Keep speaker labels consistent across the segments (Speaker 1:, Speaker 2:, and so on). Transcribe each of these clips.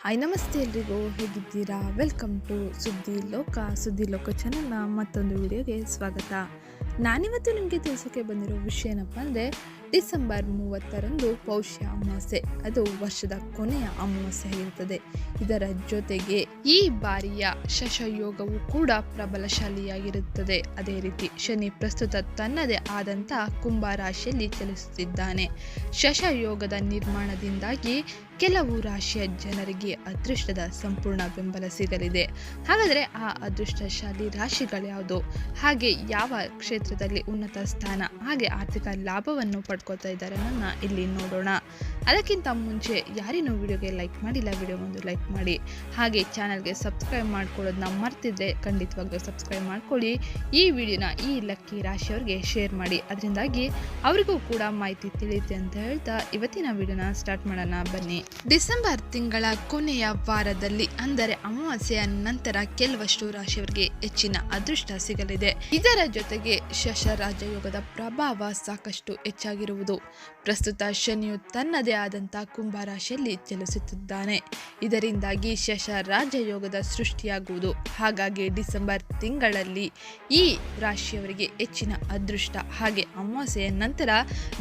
Speaker 1: Hi ನಮಸ್ತೆ ಎಲ್ರಿಗೂ, ಹೇಗಿದ್ದೀರಾ? ವೆಲ್ಕಮ್ ಟು ಸುದ್ದಿ ಲೋಕ ಸುದ್ದಿ ಲೋಕ ಚಾನಲ್ನ ಮತ್ತೊಂದು ವಿಡಿಯೋಗೆ ಸ್ವಾಗತ. ನಾನಿವತ್ತು ನಿಮಗೆ ತಿಳಿಸೋಕೆ ಬಂದಿರೋ ವಿಷಯ ಏನಪ್ಪ ಅಂದರೆ, ಡಿಸೆಂಬರ್ ಮೂವತ್ತರಂದು ಪೌಷ್ಯ ಅಮಾವಾಸ್ಯೆ. ಅದು ವರ್ಷದ ಕೊನೆಯ ಅಮಾವಾಸ್ಯೆ ಆಗಿರುತ್ತದೆ. ಇದರ ಜೊತೆಗೆ ಈ ಬಾರಿಯ ಶಶಯೋಗವು ಕೂಡ ಪ್ರಬಲಶಾಲಿಯಾಗಿರುತ್ತದೆ. ಅದೇ ರೀತಿ ಶನಿ ಪ್ರಸ್ತುತ ತನ್ನದೇ ಆದಂಥ ಕುಂಭ ರಾಶಿಯಲ್ಲಿ ಚಲಿಸುತ್ತಿದ್ದಾನೆ. ಶಶಯೋಗದ ನಿರ್ಮಾಣದಿಂದಾಗಿ ಕೆಲವು ರಾಶಿಯ ಜನರಿಗೆ ಅದೃಷ್ಟದ ಸಂಪೂರ್ಣ ಬೆಂಬಲ ಸಿಗಲಿದೆ. ಹಾಗಾದರೆ ಆ ಅದೃಷ್ಟಶಾಲಿ ರಾಶಿಗಳ್ಯಾವುದು ಹಾಗೆ ಯಾವ ಕ್ಷೇತ್ರದಲ್ಲಿ ಉನ್ನತ ಸ್ಥಾನ, ಹಾಗೆ ಆರ್ಥಿಕ ಲಾಭವನ್ನು ಪಡ್ಕೋತಾ ಇದ್ದಾರೆ ನನ್ನ ಇಲ್ಲಿ ನೋಡೋಣ. ಅದಕ್ಕಿಂತ ಮುಂಚೆ ಯಾರಿನೂ ವಿಡಿಯೋಗೆ ಲೈಕ್ ಮಾಡಿಲ್ಲ, ವಿಡಿಯೋ ಒಂದು ಲೈಕ್ ಮಾಡಿ. ಹಾಗೆ ಚಾನಲ್ಗೆ ಸಬ್ಸ್ಕ್ರೈಬ್ ಮಾಡ್ಕೊಳ್ಳೋದನ್ನ ಮರ್ತಿದ್ರೆ ಖಂಡಿತವಾಗ್ಲೂ ಸಬ್ಸ್ಕ್ರೈಬ್ ಮಾಡ್ಕೊಳ್ಳಿ. ಈ ವಿಡಿಯೋನ ಈ ಲಕ್ಕಿ ರಾಶಿಯವ್ರಿಗೆ ಶೇರ್ ಮಾಡಿ. ಅದರಿಂದಾಗಿ ಅವರಿಗೂ ಕೂಡ ಮಾಹಿತಿ ತಿಳಿಯುತ್ತೆ ಅಂತ ಹೇಳ್ತಾ ಇವತ್ತಿನ ವಿಡಿಯೋನ ಸ್ಟಾರ್ಟ್ ಮಾಡೋಣ. ಬನ್ನಿ. ಡಿಸೆಂಬರ್ ತಿಂಗಳ ಕೊನೆಯ ವಾರದಲ್ಲಿ, ಅಂದರೆ ಅಮಾವಾಸ್ಯೆಯ ನಂತರ ಕೆಲವಷ್ಟು ರಾಶಿಯವರಿಗೆ ಹೆಚ್ಚಿನ ಅದೃಷ್ಟ ಸಿಗಲಿದೆ. ಇದರ ಜೊತೆಗೆ ಶಶ ರಾಜಯೋಗದ ಪ್ರಭಾವ ಸಾಕಷ್ಟು ಹೆಚ್ಚಾಗಿರುವುದು. ಪ್ರಸ್ತುತ ಶನಿಯು ತನ್ನದೇ ಆದಂಥ ಕುಂಭ ರಾಶಿಯಲ್ಲಿ ಚಲಿಸುತ್ತಿದ್ದಾನೆ ಇದರಿಂದಾಗಿ ಶಶ ರಾಜಯೋಗದ ಸೃಷ್ಟಿಯಾಗುವುದು. ಹಾಗಾಗಿ ಡಿಸೆಂಬರ್ ತಿಂಗಳಲ್ಲಿ ಈ ರಾಶಿಯವರಿಗೆ ಹೆಚ್ಚಿನ ಅದೃಷ್ಟ. ಹಾಗೆ ಅಮಾವಾಸ್ಯೆಯ ನಂತರ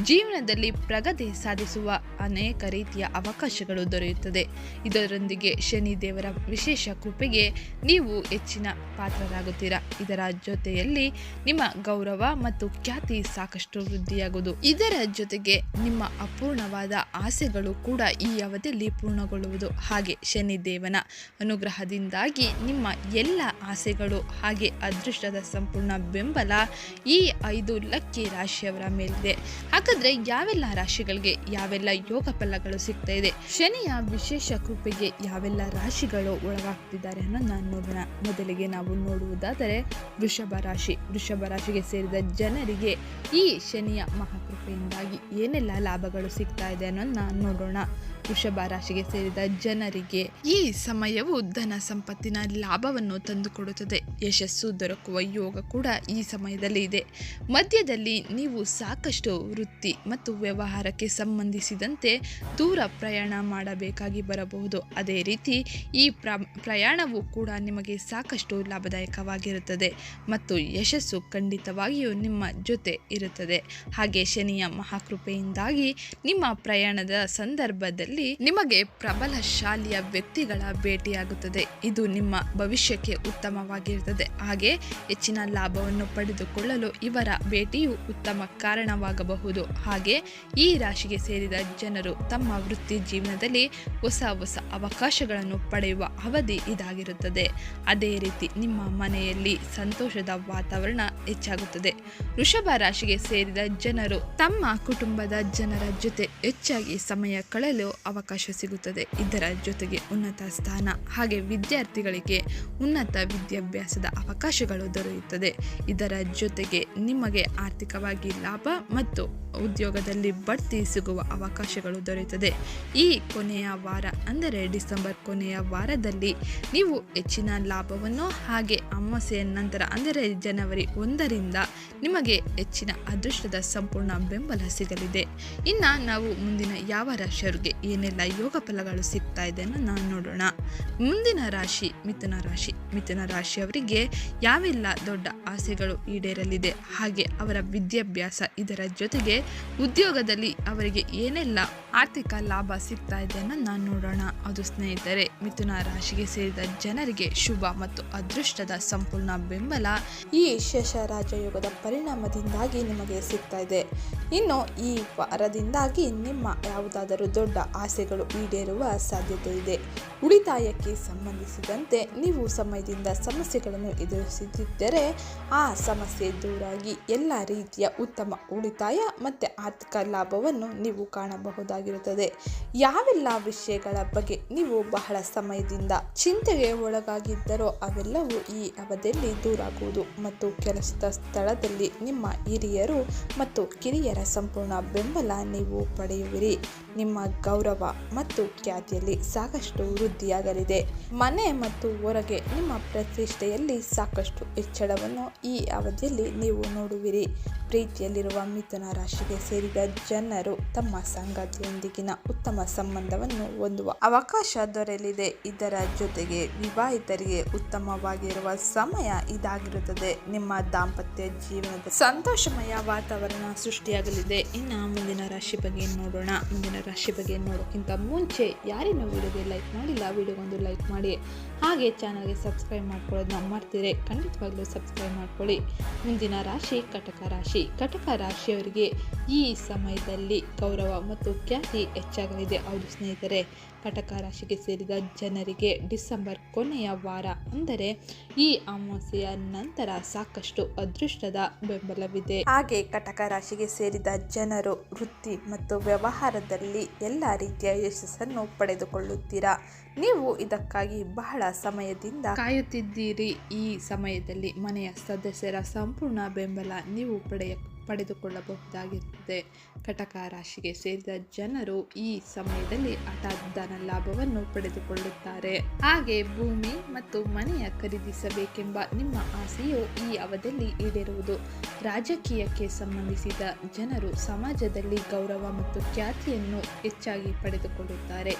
Speaker 1: ಜೀವನದಲ್ಲಿ ಪ್ರಗತಿ ಸಾಧಿಸುವ ಅನೇಕ ರೀತಿಯ ಅವಕಾಶಗಳು ದೊರೆಯುತ್ತದೆ. ಇದರೊಂದಿಗೆ ಶನಿ ದೇವರ ವಿಶೇಷ ಕೃಪೆಗೆ ನೀವು ಹೆಚ್ಚಿನ ಪಾತ್ರರಾಗುತ್ತೀರಾ. ಇದರ ಜೊತೆಯಲ್ಲಿ ನಿಮ್ಮ ಗೌರವ ಮತ್ತು ಖ್ಯಾತಿ ಸಾಕಷ್ಟು ವೃದ್ಧಿಯಾಗುವುದು. ಇದರ ಜೊತೆಗೆ ನಿಮ್ಮ ಅಪೂರ್ಣವಾದ ಆಸೆಗಳು ಕೂಡ ಈ ಅವಧಿಯಲ್ಲಿ ಪೂರ್ಣಗೊಳ್ಳುವುದು. ಹಾಗೆ ಶನಿ ದೇವನ ಅನುಗ್ರಹದಿಂದಾಗಿ ನಿಮ್ಮ ಎಲ್ಲ ಆಸೆಗಳು ಹಾಗೆ ಅದೃಷ್ಟದ ಸಂಪೂರ್ಣ ಬೆಂಬಲ ಈ ಐದು ಲಕ್ಕಿ ರಾಶಿಯವರ ಮೇಲಿದೆ. ಹಾಗಾದ್ರೆ ಯಾವೆಲ್ಲ ರಾಶಿಗಳಿಗೆ ಯಾವೆಲ್ಲ ಯೋಗ ಫಲಗಳು ಸಿಗ್ತಾ ಇದೆ? ಶನಿಯ ವಿಶೇಷ ಕೃಪೆಗೆ ಯಾವೆಲ್ಲ ರಾಶಿಗಳು ಒಳಗಾಗ್ತಿದ್ದಾರೆ ಅನ್ನೋದನ್ನ ನೋಡೋಣ. ಮೊದಲಿಗೆ ನಾವು ನೋಡುವುದಾದರೆ ವೃಷಭ ರಾಶಿ. ವೃಷಭ ರಾಶಿಗೆ ಸೇರಿದ ಜನರಿಗೆ ಈ ಶನಿಯ ಮಹಾಕೃಪೆಯಿಂದಾಗಿ ಏನೆಲ್ಲ ಲಾಭಗಳು ಸಿಗ್ತಾ ಇದೆ ಅನ್ನೋದನ್ನ ನೋಡೋಣ. ವೃಷಭ ರಾಶಿಗೆ ಸೇರಿದ ಜನರಿಗೆ ಈ ಸಮಯವು ಧನ ಸಂಪತ್ತಿನ ಲಾಭವನ್ನು ತಂದುಕೊಡುತ್ತದೆ. ಯಶಸ್ಸು ದೊರಕುವ ಯೋಗ ಕೂಡ ಈ ಸಮಯದಲ್ಲಿ ಇದೆ. ಮಧ್ಯದಲ್ಲಿ ನೀವು ಸಾಕಷ್ಟು ವೃತ್ತಿ ಮತ್ತು ವ್ಯವಹಾರಕ್ಕೆ ಸಂಬಂಧಿಸಿದಂತೆ ದೂರ ಪ್ರಯಾಣ ಮಾಡಬೇಕಾಗಿ ಬರಬಹುದು. ಅದೇ ರೀತಿ ಈ ಪ್ರ ಪ್ರಯಾಣವು ಕೂಡ ನಿಮಗೆ ಸಾಕಷ್ಟು ಲಾಭದಾಯಕವಾಗಿರುತ್ತದೆ ಮತ್ತು ಯಶಸ್ಸು ಖಂಡಿತವಾಗಿಯೂ ನಿಮ್ಮ ಜೊತೆ ಇರುತ್ತದೆ. ಹಾಗೆ ಶನಿಯ ಮಹಾಕೃಪೆಯಿಂದಾಗಿ ನಿಮ್ಮ ಪ್ರಯಾಣದ ಸಂದರ್ಭದಲ್ಲಿ ನಿಮಗೆ ಪ್ರಬಲ ಶಾಲಿಯ ವ್ಯಕ್ತಿಗಳ ಭೇಟಿಯಾಗುತ್ತದೆ. ಇದು ನಿಮ್ಮ ಭವಿಷ್ಯಕ್ಕೆ ಉತ್ತಮವಾಗಿರುತ್ತದೆ. ಹಾಗೆ ಹೆಚ್ಚಿನ ಲಾಭವನ್ನು ಪಡೆದುಕೊಳ್ಳಲು ಇವರ ಭೇಟಿಯು ಉತ್ತಮ ಕಾರಣವಾಗಬಹುದು. ಹಾಗೆ ಈ ರಾಶಿಗೆ ಸೇರಿದ ಜನರು ತಮ್ಮ ವೃತ್ತಿ ಜೀವನದಲ್ಲಿ ಹೊಸ ಹೊಸ ಅವಕಾಶಗಳನ್ನು ಪಡೆಯುವ ಅವಧಿ ಇದಾಗಿರುತ್ತದೆ. ಅದೇ ರೀತಿ ನಿಮ್ಮ ಮನೆಯಲ್ಲಿ ಸಂತೋಷದ ವಾತಾವರಣ ಹೆಚ್ಚಾಗುತ್ತದೆ. ವೃಷಭ ರಾಶಿಗೆ ಸೇರಿದ ಜನರು ತಮ್ಮ ಕುಟುಂಬದ ಜನರ ಜೊತೆ ಹೆಚ್ಚಾಗಿ ಸಮಯ ಕಳೆಯಲು ಅವಕಾಶ ಸಿಗುತ್ತದೆ. ಇದರ ಜೊತೆಗೆ ಉನ್ನತ ಸ್ಥಾನ ಹಾಗೆ ವಿದ್ಯಾರ್ಥಿಗಳಿಗೆ ಉನ್ನತ ವಿದ್ಯಾಭ್ಯಾಸದ ಅವಕಾಶಗಳು ದೊರೆಯುತ್ತದೆ. ಇದರ ಜೊತೆಗೆ ನಿಮಗೆ ಆರ್ಥಿಕವಾಗಿ ಲಾಭ ಮತ್ತು ಉದ್ಯೋಗದಲ್ಲಿ ಬಡ್ತಿ ಸಿಗುವ ಅವಕಾಶಗಳು ದೊರೆಯುತ್ತದೆ. ಈ ಕೊನೆಯ ವಾರ, ಅಂದರೆ ಡಿಸೆಂಬರ್ ಕೊನೆಯ ವಾರದಲ್ಲಿ ನೀವು ಹೆಚ್ಚಿನ ಲಾಭವನ್ನು ಹಾಗೆ ಅಮಾವಾಸ್ಯೆಯ ನಂತರ, ಅಂದರೆ ಜನವರಿ ಒಂದರಿಂದ ನಿಮಗೆ ಹೆಚ್ಚಿನ ಅದೃಷ್ಟದ ಸಂಪೂರ್ಣ ಬೆಂಬಲ ಸಿಗಲಿದೆ. ಇನ್ನು ನಾವು ಮುಂದಿನ ಯಾವ ರಾಶಿಯವರಿಗೆ ಏನೆಲ್ಲ ಯೋಗ ಫಲಗಳು ಸಿಗ್ತಾ ಇದೆ ನಾವು ನೋಡೋಣ. ಮುಂದಿನ ರಾಶಿ, ಮಿಥುನ ರಾಶಿ. ಮಿಥುನ ರಾಶಿಯವರಿಗೆ ಯಾವೆಲ್ಲ ದೊಡ್ಡ ಆಸೆಗಳು ಈಡೇರಲಿದೆ, ಹಾಗೆ ಅವರ ವಿದ್ಯಾಭ್ಯಾಸ ಇದರ ಜೊತೆಗೆ ಉದ್ಯೋಗದಲ್ಲಿ ಅವರಿಗೆ ಏನೆಲ್ಲ ಆರ್ಥಿಕ ಲಾಭ ಸಿಗ್ತಾ ಇದೆ ನಾನು ನೋಡೋಣ. ಅದು ಸ್ನೇಹಿತರೆ, ಮಿಥುನ ರಾಶಿಗೆ ಸೇರಿದ ಜನರಿಗೆ ಶುಭ ಮತ್ತು ಅದೃಷ್ಟದ ಸಂಪೂರ್ಣ ಬೆಂಬಲ ಈ ಶೇಷ ರಾಜಯೋಗದ ಪರಿಣಾಮದಿಂದಾಗಿ ನಿಮಗೆ ಸಿಗ್ತಾ ಇದೆ. ಇನ್ನು ಈ ವಾರದಿಂದಾಗಿ ನಿಮ್ಮ ಯಾವುದಾದರೂ ದೊಡ್ಡ ಆಸೆಗಳು ಈಡೇರುವ ಸಾಧ್ಯತೆ ಇದೆ. ಉಳಿತಾಯಕ್ಕೆ ಸಂಬಂಧಿಸಿದಂತೆ ನೀವು ಸಮಯದಿಂದ ಸಮಸ್ಯೆಗಳನ್ನು ಎದುರಿಸುತ್ತಿದ್ದರೆ ಆ ಸಮಸ್ಯೆ ದೂರಾಗಿ ಎಲ್ಲ ರೀತಿಯ ಉತ್ತಮ ಉಳಿತಾಯ ಮತ್ತು ಆರ್ಥಿಕ ಲಾಭವನ್ನು ನೀವು ಕಾಣಬಹುದಾಗಿರುತ್ತದೆ. ಯಾವೆಲ್ಲ ವಿಷಯಗಳ ಬಗ್ಗೆ ನೀವು ಬಹಳ ಸಮಯದಿಂದ ಚಿಂತೆಗೆ ಒಳಗಾಗಿದ್ದರೋ ಅವೆಲ್ಲವೂ ಈ ಅವಧಿಯಲ್ಲಿ ದೂರಾಗುವುದು ಮತ್ತು ಕೆಲಸದ ಸ್ಥಳದಲ್ಲಿ ನಿಮ್ಮ ಹಿರಿಯರು ಮತ್ತು ಕಿರಿಯರ ಸಂಪೂರ್ಣ ಬೆಂಬಲ ನೀವು ಪಡೆಯುವಿರಿ. ನಿಮ್ಮ ಗೌರವ ಮತ್ತು ಖ್ಯಾತಿಯಲ್ಲಿ ಸಾಕಷ್ಟು ವೃದ್ಧಿಯಾಗಲಿದೆ. ಮನೆ ಮತ್ತು ಹೊರಗೆ ನಿಮ್ಮ ಪ್ರತಿಷ್ಠೆಯಲ್ಲಿ ಸಾಕಷ್ಟು ಹೆಚ್ಚಳವನ್ನು ಈ ಅವಧಿಯಲ್ಲಿ ನೀವು ನೋಡುವಿರಿ. ಪ್ರೀತಿಯಲ್ಲಿರುವ ಮಿಥುನ ರಾಶಿಗೆ ಸೇರಿದ ಜನರು ತಮ್ಮ ಸಂಗಾತಿಯೊಂದಿಗಿನ ಉತ್ತಮ ಸಂಬಂಧವನ್ನು ಹೊಂದುವ ಅವಕಾಶ ದೊರೆಯಲಿದೆ. ಇದರ ಜೊತೆಗೆ ವಿವಾಹಿತರಿಗೆ ಉತ್ತಮವಾಗಿರುವ ಸಮಯ ಇದಾಗಿರುತ್ತದೆ. ನಿಮ್ಮ ದಾಂಪತ್ಯ ಜೀವನದ ಸಂತೋಷಮಯ ವಾತಾವರಣ ಸೃಷ್ಟಿಯಾಗಲಿದೆ. ಇನ್ನು ಮುಂದಿನ ರಾಶಿ ಬಗ್ಗೆ ನೋಡೋಣ. ಮುಂದಿನ ರಾಶಿ ಬಗ್ಗೆ ನೋಡೋಕ್ಕಿಂತ ಮುಂಚೆ ಯಾರಿನ ವಿಡಿಯೋಗೆ ಲೈಕ್ ಮಾಡಿಲ್ಲ, ವಿಡಿಯೋಗೊಂದು ಲೈಕ್ ಮಾಡಿ. ಹಾಗೆ ಚಾನಲ್ಗೆ ಸಬ್ಸ್ಕ್ರೈಬ್ ಮಾಡ್ಕೊಳ್ಳೋದನ್ನ ಮರ್ತಿದ್ರೆ ಖಂಡಿತವಾಗ್ಲೂ ಸಬ್ಸ್ಕ್ರೈಬ್ ಮಾಡ್ಕೊಳ್ಳಿ. ಮುಂದಿನ ರಾಶಿ ಕಟಕ ರಾಶಿ. ಕಟಕ ರಾಶಿಯವರಿಗೆ ಈ ಸಮಯದಲ್ಲಿ ಗೌರವ ಮತ್ತು ಖ್ಯಾತಿ ಹೆಚ್ಚಾಗಲಿದೆ. ಹೌದು ಸ್ನೇಹಿತರೆ, ಕಟಕ ರಾಶಿಗೆ ಸೇರಿದ ಜನರಿಗೆ ಡಿಸೆಂಬರ್ ಕೊನೆಯ ವಾರ ಅಂದರೆ ಈ ಅಮಾವಾಸ್ಯೆಯ ನಂತರ ಸಾಕಷ್ಟು ಅದೃಷ್ಟದ ಬೆಂಬಲವಿದೆ. ಹಾಗೆ ಕಟಕ ರಾಶಿಗೆ ಸೇರಿದ ಜನರು, ವೃತ್ತಿ ಮತ್ತು ವ್ಯವಹಾರದಲ್ಲಿ ಎಲ್ಲ ರೀತಿಯ ಯಶಸ್ಸನ್ನು ಪಡೆದುಕೊಳ್ಳುತ್ತೀರಾ? ನೀವು ಇದಕ್ಕಾಗಿ ಬಹಳ ಸಮಯದಿಂದ ಕಾಯುತ್ತಿದ್ದೀರಿ. ಈ ಸಮಯದಲ್ಲಿ ಮನೆಯ ಸದಸ್ಯರ ಸಂಪೂರ್ಣ ಬೆಂಬಲ ನೀವು ಪಡೆಯ ಪಡೆದುಕೊಳ್ಳಬಹುದಾಗಿರುತ್ತದೆ ಕಟಕ ರಾಶಿಗೆ ಸೇರಿದ ಜನರು ಈ ಸಮಯದಲ್ಲಿ ಹಠಾತ್ ಧನ ಲಾಭವನ್ನು ಪಡೆದುಕೊಳ್ಳುತ್ತಾರೆ. ಹಾಗೆ ಭೂಮಿ ಮತ್ತು ಮನೆಯ ಖರೀದಿಸಬೇಕೆಂಬ ನಿಮ್ಮ ಆಸೆಯು ಈ ಅವಧಿಯಲ್ಲಿ ಈಡೇರುವುದು. ರಾಜಕೀಯಕ್ಕೆ ಸಂಬಂಧಿಸಿದ ಜನರು ಸಮಾಜದಲ್ಲಿ ಗೌರವ ಮತ್ತು ಖ್ಯಾತಿಯನ್ನು ಹೆಚ್ಚಾಗಿ ಪಡೆದುಕೊಳ್ಳುತ್ತಾರೆ.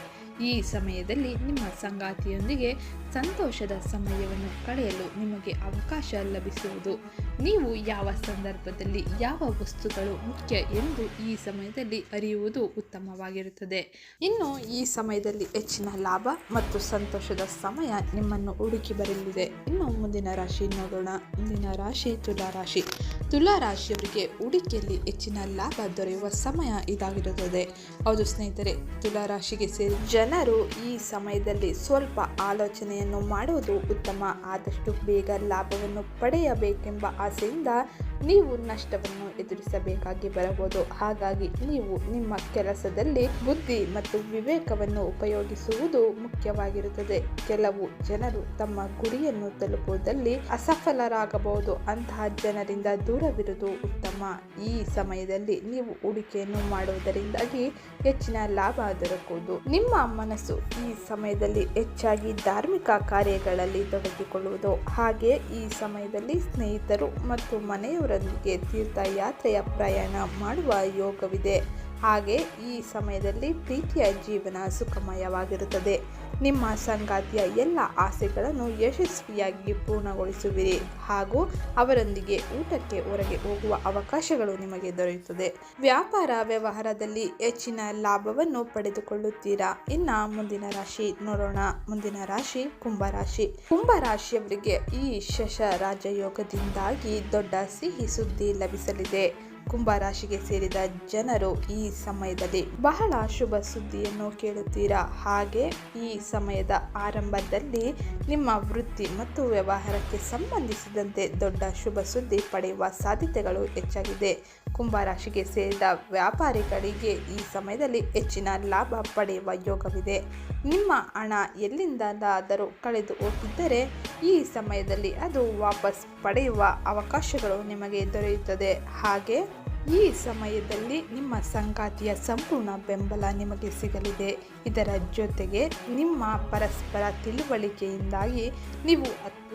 Speaker 1: ಈ ಸಮಯದಲ್ಲಿ ನಿಮ್ಮ ಸಂಗಾತಿಯೊಂದಿಗೆ ಸಂತೋಷದ ಸಮಯವನ್ನು ಕಳೆಯಲು ನಿಮಗೆ ಅವಕಾಶ ಲಭಿಸುವುದು. ನೀವು ಯಾವ ಸಂದರ್ಭದಲ್ಲಿ ಯಾವ ವಸ್ತುಗಳು ಮುಖ್ಯ ಎಂದು ಈ ಸಮಯದಲ್ಲಿ ಅರಿಯುವುದು ಉತ್ತಮವಾಗಿರುತ್ತದೆ. ಇನ್ನು ಈ ಸಮಯದಲ್ಲಿ ಹೆಚ್ಚಿನ ಲಾಭ ಮತ್ತು ಸಂತೋಷದ ಸಮಯ ನಿಮ್ಮನ್ನು ಹುಡುಕಿ ಬರಲಿದೆ. ಇನ್ನು ಮುಂದಿನ ರಾಶಿ ನೋಡೋಣ. ಮುಂದಿನ ರಾಶಿ ತುಲಾ ರಾಶಿ. ತುಲಾ ರಾಶಿಯವರಿಗೆ ಹೂಡಿಕೆಯಲ್ಲಿ ಹೆಚ್ಚಿನ ಲಾಭ ದೊರೆಯುವ ಸಮಯ ಇದಾಗಿರುತ್ತದೆ. ಹೌದು ಸ್ನೇಹಿತರೆ, ತುಲಾ ರಾಶಿಗೆ ಸೇರಿ ಜನರು ಈ ಸಮಯದಲ್ಲಿ ಸ್ವಲ್ಪ ಆಲೋಚನೆಯನ್ನು ಮಾಡುವುದು ಉತ್ತಮ. ಆದಷ್ಟು ಬೇಗ ಲಾಭವನ್ನು ಪಡೆಯಬೇಕೆಂಬ assim, dá ನೀವು ನಷ್ಟವನ್ನು ಎದುರಿಸಬೇಕಾಗಿ ಬರಬಹುದು. ಹಾಗಾಗಿ ನೀವು ನಿಮ್ಮ ಕೆಲಸದಲ್ಲಿ ಬುದ್ಧಿ ಮತ್ತು ವಿವೇಕವನ್ನು ಉಪಯೋಗಿಸುವುದು ಮುಖ್ಯವಾಗಿರುತ್ತದೆ. ಕೆಲವು ಜನರು ತಮ್ಮ ಗುರಿಯನ್ನು ತಲುಪುವುದಲ್ಲಿ ಅಸಫಲರಾಗಬಹುದು. ಅಂತಹ ಜನರಿಂದ ದೂರವಿರುವುದು ಉತ್ತಮ. ಈ ಸಮಯದಲ್ಲಿ ನೀವು ಹೂಡಿಕೆಯನ್ನು ಮಾಡುವುದರಿಂದಾಗಿ ಹೆಚ್ಚಿನ ಲಾಭ ದೊರಕುವುದು. ನಿಮ್ಮ ಮನಸ್ಸು ಈ ಸಮಯದಲ್ಲಿ ಹೆಚ್ಚಾಗಿ ಧಾರ್ಮಿಕ ಕಾರ್ಯಗಳಲ್ಲಿ ತೊಡಗಿಕೊಳ್ಳುವುದು. ಹಾಗೆ ಈ ಸಮಯದಲ್ಲಿ ಸ್ನೇಹಿತರು ಮತ್ತು ಮನೆಯವರೊಂದಿಗೆ ತೀರ್ಥಯಾತ್ರೆಯ ಪ್ರಯಾಣ ಮಾಡುವ ಯೋಗವಿದೆ. ಹಾಗೆ ಈ ಸಮಯದಲ್ಲಿ ಪ್ರೀತಿಯ ಜೀವನ ಸುಖಮಯವಾಗಿರುತ್ತದೆ. ನಿಮ್ಮ ಸಂಗಾತಿಯ ಎಲ್ಲ ಆಸೆಗಳನ್ನು ಯಶಸ್ವಿಯಾಗಿ ಪೂರ್ಣಗೊಳಿಸುವಿರಿ ಹಾಗೂ ಅವರೊಂದಿಗೆ ಊಟಕ್ಕೆ ಹೊರಗೆ ಹೋಗುವ ಅವಕಾಶಗಳು ನಿಮಗೆ ದೊರೆಯುತ್ತದೆ. ವ್ಯಾಪಾರ ವ್ಯವಹಾರದಲ್ಲಿ ಹೆಚ್ಚಿನ ಲಾಭವನ್ನು ಪಡೆದುಕೊಳ್ಳುತ್ತೀರಾ? ಇನ್ನ ಮುಂದಿನ ರಾಶಿ ನೋಡೋಣ. ಮುಂದಿನ ರಾಶಿ ಕುಂಭರಾಶಿ. ಕುಂಭರಾಶಿಯವರಿಗೆ ಈ ಶಶ ರಾಜಯೋಗದಿಂದಾಗಿ ದೊಡ್ಡ ಸಿಹಿ ಸುದ್ದಿ ಲಭಿಸಲಿದೆ. ಕುಂಭರಾಶಿಗೆ ಸೇರಿದ ಜನರು ಈ ಸಮಯದಲ್ಲಿ ಬಹಳ ಶುಭ ಸುದ್ದಿಯನ್ನು ಕೇಳುತ್ತೀರಾ? ಹಾಗೆ ಈ ಸಮಯದ ಆರಂಭದಲ್ಲಿ ನಿಮ್ಮ ವೃತ್ತಿ ಮತ್ತು ವ್ಯವಹಾರಕ್ಕೆ ಸಂಬಂಧಿಸಿದಂತೆ ದೊಡ್ಡ ಶುಭ ಸುದ್ದಿ ಪಡೆಯುವ ಸಾಧ್ಯತೆಗಳು ಹೆಚ್ಚಾಗಿದೆ. ಕುಂಭರಾಶಿಗೆ ಸೇರಿದ ವ್ಯಾಪಾರಿಗಳಿಗೆ ಈ ಸಮಯದಲ್ಲಿ ಹೆಚ್ಚಿನ ಲಾಭ ಪಡೆಯುವ ಯೋಗವಿದೆ. ನಿಮ್ಮ ಹಣ ಎಲ್ಲಿಂದಾದರೂ ಕಳೆದು ಹೋಗಿದ್ದರೆ ಈ ಸಮಯದಲ್ಲಿ ಅದು ವಾಪಸ್ ಪಡೆಯುವ ಅವಕಾಶಗಳು ನಿಮಗೆ ದೊರೆಯುತ್ತದೆ. ಹಾಗೆ ಈ ಸಮಯದಲ್ಲಿ ನಿಮ್ಮ ಸಂಗಾತಿಯ ಸಂಪೂರ್ಣ ಬೆಂಬಲ ನಿಮಗೆ ಸಿಗಲಿದೆ. ಇದರ ಜೊತೆಗೆ ನಿಮ್ಮ ಪರಸ್ಪರ ತಿಳುವಳಿಕೆಯಿಂದಾಗಿ ನೀವು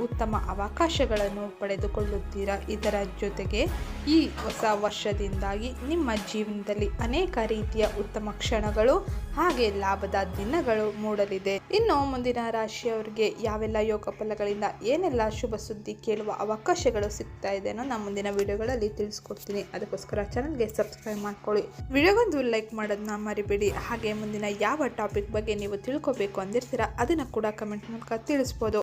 Speaker 1: ಉತ್ತಮ ಅವಕಾಶಗಳನ್ನು ಪಡೆದುಕೊಳ್ಳುತ್ತೀರಾ? ಇದರ ಜೊತೆಗೆ ಈ ಹೊಸ ವರ್ಷದಿಂದಾಗಿ ನಿಮ್ಮ ಜೀವನದಲ್ಲಿ ಅನೇಕ ರೀತಿಯ ಉತ್ತಮ ಕ್ಷಣಗಳು ಹಾಗೆ ಲಾಭದ ದಿನಗಳು ಮೂಡಲಿದೆ. ಇನ್ನು ಮುಂದಿನ ರಾಶಿಯವರಿಗೆ ಯಾವೆಲ್ಲ ಯೋಗ ಫಲಗಳಿಂದ ಏನೆಲ್ಲ ಶುಭ ಸುದ್ದಿ ಕೇಳುವ ಅವಕಾಶಗಳು ಸಿಗ್ತಾ ಇದೆ ಅನ್ನೋ ನಾನು ಮುಂದಿನ ವಿಡಿಯೋಗಳಲ್ಲಿ ತಿಳಿಸ್ಕೊಡ್ತೀನಿ. ಅದಕ್ಕೋಸ್ಕರ ಚಾನಲ್ಗೆ ಸಬ್ಸ್ಕ್ರೈಬ್ ಮಾಡ್ಕೊಳ್ಳಿ. ವಿಡಿಯೋಗೊಂದು ಲೈಕ್ ಮಾಡೋದನ್ನ ಮರಿಬೇಡಿ. ಹಾಗೆ ಮುಂದಿನ ಯಾವ ಟಾಪಿಕ್ ಬಗ್ಗೆ ನೀವು ತಿಳ್ಕೊಬೇಕು ಅಂದಿರ್ತೀರಾ, ಅದನ್ನು ಕೂಡ ಕಮೆಂಟ್ ಮೂಲಕ ತಿಳಿಸ್ಬೋದು.